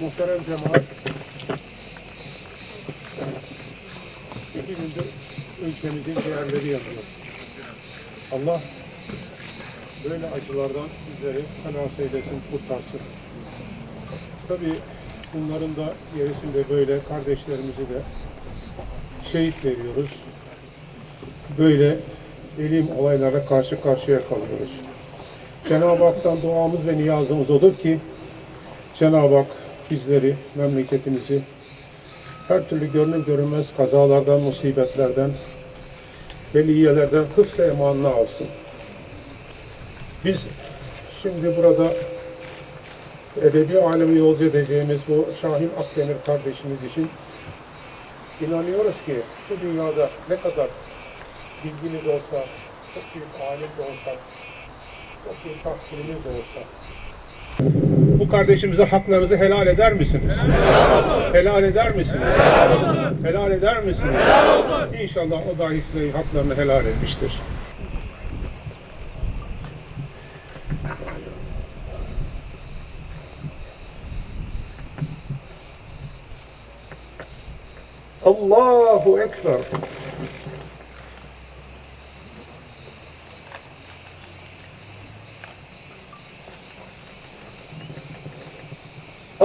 Muhterem cemaat, gündür ülkemizin değerleri yanıyor. Allah böyle acılardan bizleri helas eylesin, kurtarsın. Tabii bunların da gerisinde böyle kardeşlerimizi de şehit veriyoruz. Böyle elim olaylara karşı karşıya kalıyoruz. Cenab-ı Hak'tan duamız ve niyazımız odur ki Cenab-ı Hak bizleri, memleketimizi her türlü görünür görünmez kazalardan, musibetlerden, beliyelerden hıfz emanına alsın. Biz şimdi burada ebedi alemi yolcu edeceğimiz bu Şahin Akdemir kardeşimiz için inanıyoruz ki bu dünyada ne kadar bilgimiz olsa, çok büyük alim de olsak, çok büyük tahsilimiz de olsa, kardeşimize haklarınızı helal eder misiniz? Helal eder misiniz? Helal eder misiniz? İnşallah o da size haklarını helal etmiştir. Allahu Ekber.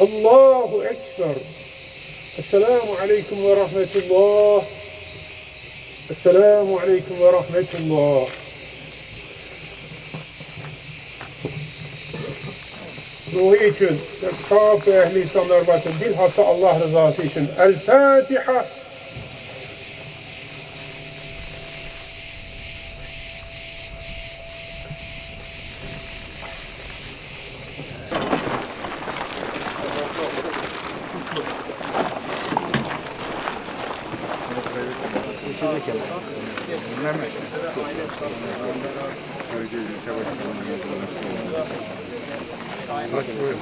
Allahu Ekber. Esselamu Aleyküm ve Rahmetullah. Esselamu Aleyküm ve Rahmetullah. Ruhu için, sahab ve ehli İslamlar bakın, bilhassa Allah rızası için. El Fatiha. Köşedeki ama. Mehmet. Köyde ülke başkanı. Bak böyle.